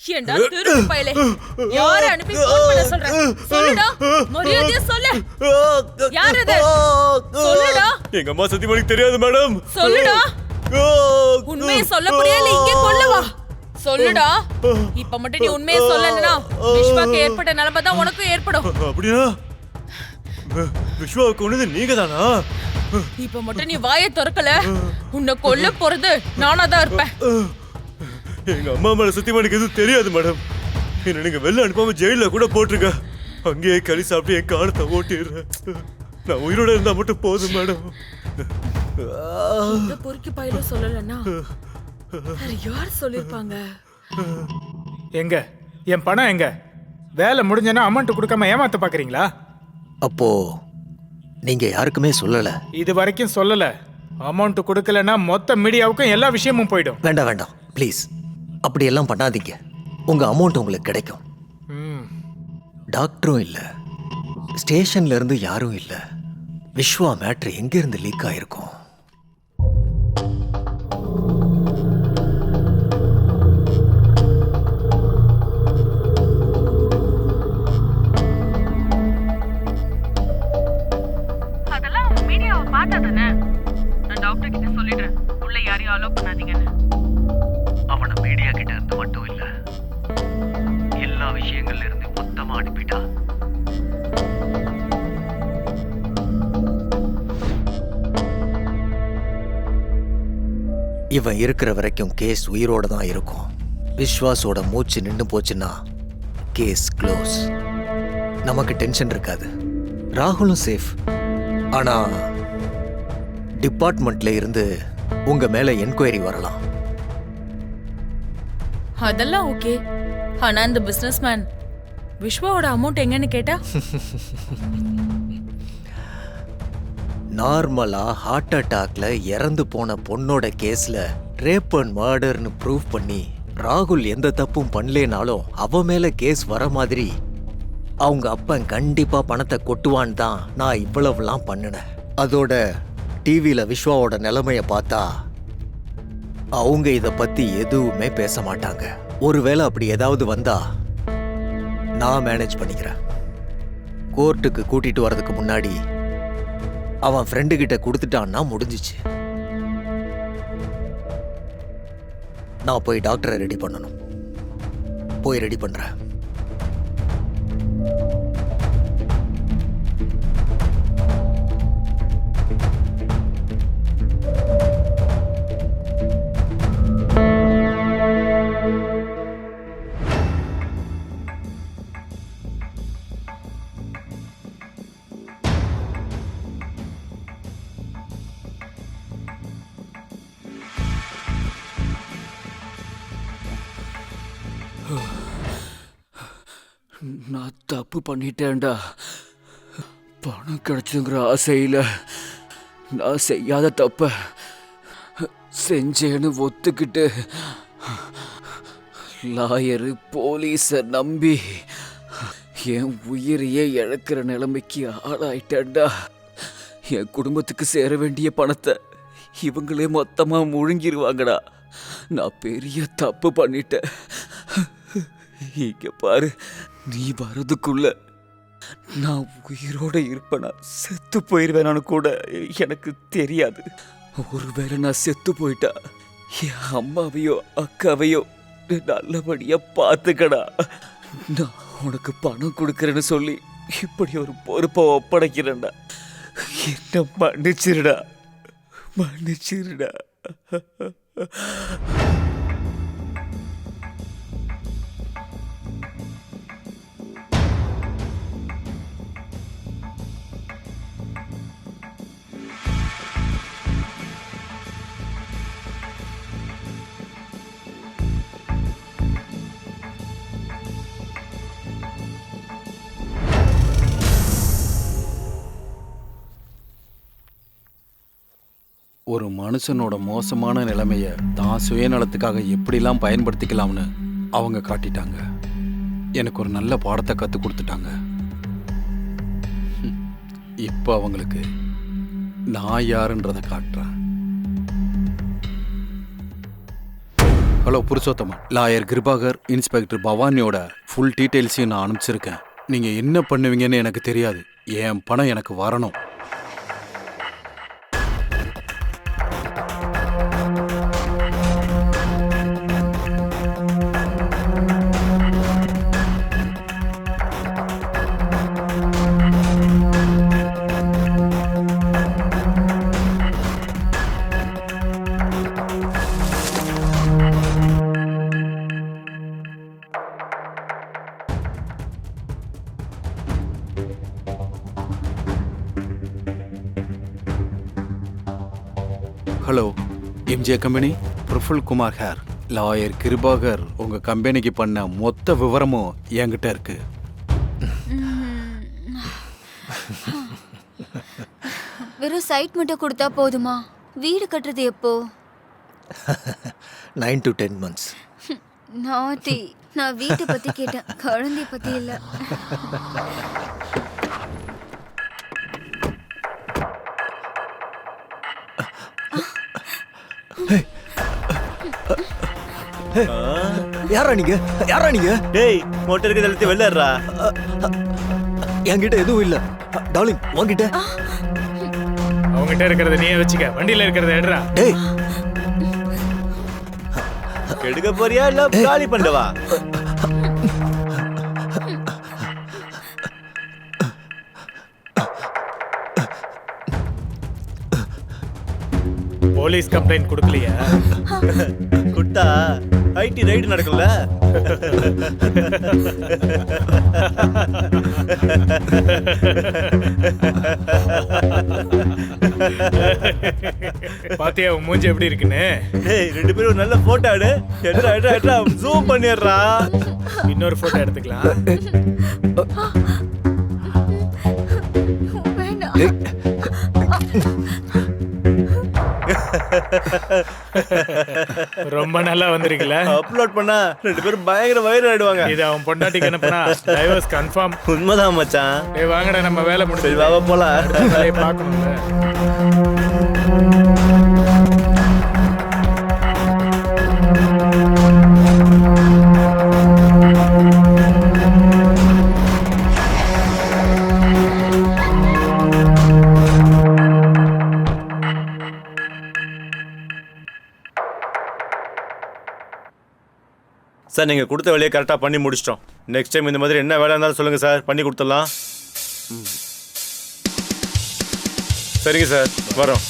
ஏண்டா திருட்டு பயலே? யார அனுப்பி பண்ண சொல்ற? சொல்லுடா. மரியாதையா சொல்லு. யார் அது? சொல்லுடா. எங்க அம்மா சத்தியமணிக்கு தெரியாது மேடம். சொல்லுடா. உண்மையை சொல்ல முடியல இங்கே கொல்லவா சொல்லுடா. இப்ப மட்டும் நீ உண்மையை சொல்லலனா விஸ்வாக்கு ஏற்பட்ட நிலைமை தான் உனக்கும் ஏற்படும். அப்படியா? விஸ்வாவுக்கு ஒண்ணுது நீங்க தானா இப்ப மட்டும் நீ வாயை திறக்கல. உன்னை கொல்ல போறது நானா தான் இருப்பேன். எங்க அம்மா மேல சத்தியமணிக்கு எதுவும் தெரியாது மேடம் என்ன நீங்க வெளில அனுப்பாம ஜெயில கூட போட்டுருங்க. அங்கேயே களி சாப்பிட்டு என் காலத்தை ஓட்டிடுறேன். நான் உயிரோட இருந்தா மட்டும் போதும் மேடம் பொறுக்கி பயில சொல்லலன்னா வேற யார் சொல்லிருப்பாங்க? எங்க? என் பணம் எங்க? வேலை முடிஞ்சனா அமௌண்ட் கொடுக்காம ஏமாத்த பாக்குறீங்களா? அப்போ நீங்க யாருக்குமே சொல்லல. இது வரைக்கும் சொல்லல. அமௌண்ட் கொடுக்கலன்னா மொத்த மீடியாவுக்கும் எல்லா விஷயமும் போயிடும். வேண்டாம் வேண்டாம். ப்ளீஸ் அப்படியெல்லாம் பண்ணாதீங்க. உங்க அமௌண்ட் உங்களுக்கு கிடைக்கும். ம், டாக்டரும் இல்ல. ஸ்டேஷன்ல இருந்து யாரும் இல்ல. விஸ்வா மேட்ரு எங்க இருந்து லீக் ஆயிருக்கும்? அதெல்லாம் மீடியாவை பார்த்ததானே. நான் டாக்டர் கிட்ட சொல்லிடுறேன். உள்ள யாரையும் அலோவ் பண்ணாதீங்கன்னு. அவனை மீடியா கிட்ட இருந்து மட்டும் இல்ல. எல்லா விஷயங்கள்ல இருந்து மொத்தமா அனுப்பிட்டா. இவன் இருக்கிற வரைக்கும் கேஸ் உயிரோட தான் இருக்கும். விஸ்வாஸோட மூச்சு நின்று போச்சுன்னா கேஸ் க்ளோஸ். நமக்கு டென்ஷன் இருக்காது. ராகுலும் சேஃப். ஆனா டிபார்ட்மெண்ட்ல இருந்து உங்க மேல என்கொயரி வரலாம். அதெல்லாம் ஓகே. ஆனா இந்த பிசினஸ்மேன் விஸ்வாவோட அமௌண்ட் எங்கன்னு கேட்டா? நார்மலா ஹார்ட் அட்டாக்ல இறந்து போன பொண்ணோட கேஸ்ல ரேப் அண்ட் மர்டர்னு ப்ரூவ் பண்ணி ராகுல் எந்த தப்பும் பண்ணலேனாலும் அவ மேல கேஸ் வர மாதிரி அவங்க அப்பன் கண்டிப்பா பணத்தை கொட்டுவான்னு தான் நான் இவ்வளவுலாம் பண்ணினேன். அதோட டிவியில விஸ்வாவோட நிலைமையை பார்த்தா அவங்க இதை பத்தி எதுவுமே பேச மாட்டாங்க. ஒருவேளை அப்படி ஏதாவது வந்தா நான் மேனேஜ் பண்ணிக்கிறேன். கோர்ட்டுக்கு கூட்டிட்டு வரதுக்கு முன்னாடி அவன் ஃப்ரெண்டு கிட்ட கொடுத்துட்டான்னா முடிஞ்சிச்சு. நான் போய் டாக்டரை ரெடி பண்ணணும். போய் ரெடி பண்ணுறேன் நான் தப்பு பண்ணிட்டேன்டா. பணம் கிடைச்சுங்கிற ஆசையில் நான் செய்யாத தப்ப செஞ்சேன்னு ஒத்துக்கிட்டு லாயரு போலீஸை நம்பி என் உயிரையே இழக்கிற நிலைமைக்கு ஆளாயிட்டேன்டா. என் குடும்பத்துக்கு சேர வேண்டிய பணத்தை இவங்களே மொத்தமாக முழுங்கிருவாங்கடா. நான் பெரிய தப்பு பண்ணிட்டேன். இங்கே பாரு. நீ வரதுக்குள்ள நான் உயிரோடு இருப்பேனா? செத்து போயிருவேனான்னு கூட எனக்கு தெரியாது. ஒருவேளை நான் செத்து போயிட்டா என் அம்மாவையோ அக்காவையோ நல்லபடியாக பார்த்துக்கடா. நான் உனக்கு பணம் கொடுக்குறேன்னு சொல்லி இப்படி ஒரு பொறுப்பை ஒப்படைக்கிறேன்டா. என்ன மன்னிச்சிருடா. மன்னிச்சிருடா. ஒரு மனுஷனோட மோசமான நிலைமைய தான் சுயநலத்துக்காக எப்படிலாம் பயன்படுத்திக்கலாம்னு அவங்க காட்டிட்டாங்க. எனக்கு ஒரு நல்ல பாடத்தை கற்றுக் கொடுத்துட்டாங்க. இப்போ அவங்களுக்கு நான் யாருன்றதை காட்டுறேன். Hello Purushottama lawyer Kirubakar inspector பவானியோட ஃபுல் டீட்டெயில்ஸையும் நான் அனுப்பிச்சிருக்கேன். நீங்கள் என்ன பண்ணுவீங்கன்னு எனக்கு தெரியாது. என் பணம் எனக்கு வரணும். MJ company Praful Kumar here lawyer Kripakar உங்கள் கம்பெனிக்கு பண்ண மொத்த விவரமும் என்கிட்ட இருக்கு. வெறும் சைட் மட்டும் கொடுத்தா போதுமா? வீடு கட்டுறது எப்போ? நைன் டு டென் மந்த்ஸ் நாட்டி நான் வீட்டை பத்தி கேட்டேன். குழந்தைய பத்தி இல்ல. யாரா நீங்க? யாரா நீங்க? டேய் மொட்டை இருக்கிற எல்லாத்தையும் வெளிலறா என்கிட்ட எதுவும் இல்ல. டார்லிங் உன்கிட்ட? அவங்ககிட்ட இருக்கிறத நீயே வச்சுக்க. வண்டியில இருக்கிறத எடுறா. டேய். எடுக்க போறியா இல்ல காலி பண்ணவா? போலீஸ் கம்ப்ளைண்ட் கொடுக்கலையா? குட்டா. ஐடி ரைடு நடக்கும்ல? பாத்தியா உன் மூஞ்சி எப்படி இருக்குன்னு? டேய் ரெண்டு பேரும் ஒரு நல்ல போட்டோ எடு எடுறா எடுறா எடுறா ஜூம் பண்ணிடுறா. இன்னொரு போட்டோ எடுத்துக்கலாம். ரொம்ப நல்லா வந்திருக்குல்ல அப்லோட் பண்ணா ரெண்டு பேரும் பயங்கர வைரல் ஆயிடுவாங்க இது அவன் பொண்டாட்டிக்கு அனுப்புனா டைவர்ஸ் கன்ஃபார்ம் உண்மைதான் மச்சான். டேய் வாங்கடா நம்ம வேலை முடிஞ்சு போலாம். வேலையை பார்க்கணும்ல. சார் நீங்கள் கொடுத்த வேலையை கரெக்டாக பண்ணி முடிச்சிட்டோம். நெக்ஸ்ட் டைம் இந்த மாதிரி என்ன வேலை இருந்தாலும் சொல்லுங்கள் சார் பண்ணி கொடுத்துடலாம். சரிங்க சார் வரோம்.